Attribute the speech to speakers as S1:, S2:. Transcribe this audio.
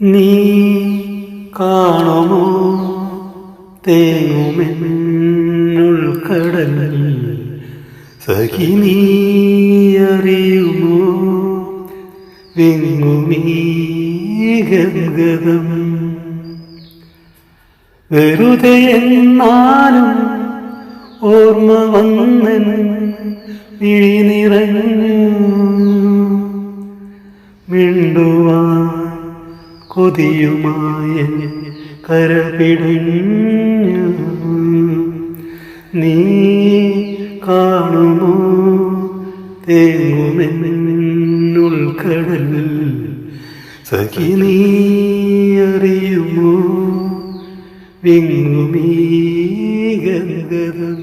S1: നീ കാണുമോ? തേങ്ങുമെന്നുൾക്കടൽ സഖി നീ അറിയുമോ? വിങ്ങുമീ ഗംഗതം വെറുതെ എന്നാലും ഓർമ്മ വന്നൻ വിഴി നിറഞ്ഞു. മിണ്ടുവാൻ കൊതിയുമായ കരപിടഞ്ഞ നീ കാണുമോ? തേങ്ങുമെന്നുൾക്കടൽ സഖി നീ അറിയുമോ? വിങ്ങുമീ ഗംഗതം